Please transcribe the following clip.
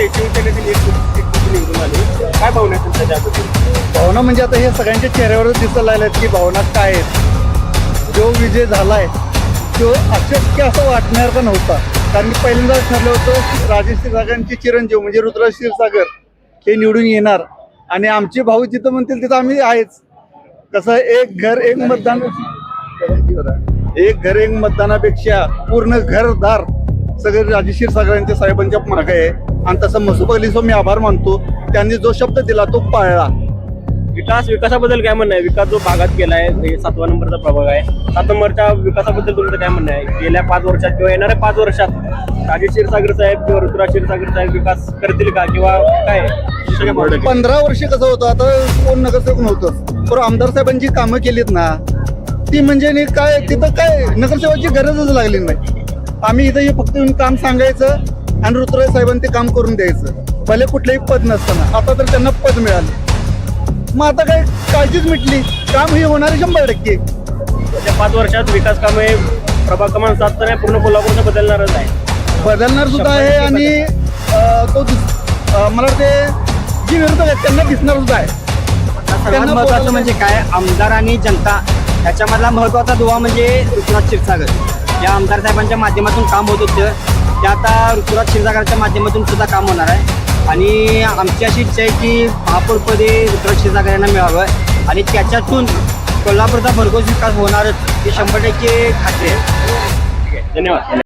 ते शिवसेनेतील एक एक निवडून आली? काय भावना आहे तुमच्या त्याबद्दल भावना म्हणजे आता हे सगळ्यांच्या चेहऱ्यावरच दिसायला लागल्यात की भावना काय आहेत? जो विजय झालाय तो अशक्य असं वाटण्यासारखा नव्हता? कारण की पहिल्यांदाच ठरलं होतं राजेश क्षीरसागरांचे चिरंजीव म्हणजे ऋतुराज क्षीरसागर हे निवडून येणार. आणि आमचे भाऊ जिथं म्हणतील तिथं आम्ही आहेच. कसं एक घर एक मतदान एक घर एक मतदानापेक्षा पूर्ण घरदार सगळे राजेश क्षीरसागरांच्या साहेबांच्या मागे आहे. आणि तसं मसूब अलीचा मी आभार मानतो त्यांनी जो शब्द दिला तो पाळला. विकास विकासाबद्दल काय म्हणणं आहे? विकास जो भागात केलाय हे सातवा नंबरचा प्रभाग आहे. सात नंबरच्या विकासाबद्दल तुमचं काय म्हणणं आहे? गेल्या पाच वर्षात किंवा येणाऱ्या पाच वर्षात राजेश क्षीरसागर साहेब किंवा ऋतुराज क्षीरसागर साहेब विकास करतील का? किंवा काय? पंधरा वर्ष कसं होतं? आता कोण नगरसेवक नव्हतं. पण आमदार साहेबांची कामं केलीत ना ती म्हणजे काय तिथं काय नगरसेवकाची गरजच लागली नाही. आम्ही इथं हे फक्त येऊन काम सांगायचं आणि ऋतुराज साहेबांनी ते काम करून द्यायचं. भले कुठलंही पद नसताना. आता तर त्यांना पद मिळाले. मग आता काय काळजीच मिटली. काम हे होणार शंभर टक्के. पाच वर्षात विकास कामे प्रभाग क्रमांक सात तर पूर्ण कोल्हापूरचं बदलणारच आहे. बदलणार सुद्धा आहे आणि तो मला वाटते जी विरोधक आहेत त्यांना दिसणार सुद्धा आहे. त्यांना महत्वाचं म्हणजे काय? आमदार आणि जनता. याच्यामधला महत्त्वाचा दुवा म्हणजे ऋतुराज क्षीरसागर. या आमदार साहेबांच्या माध्यमातून काम होत होतं. ते आता ऋतुराज क्षीरसागराच्या माध्यमातून सुद्धा काम होणार आहे. आणि आमची अशी इच्छा आहे की महापौरपदे ऋतुराज क्षीरसागर यांना मिळावं. आणि त्याच्यातून कोल्हापूरचा भरघोस विकास होणारच हे शंभर टक्के खात्री आहे. धन्यवाद.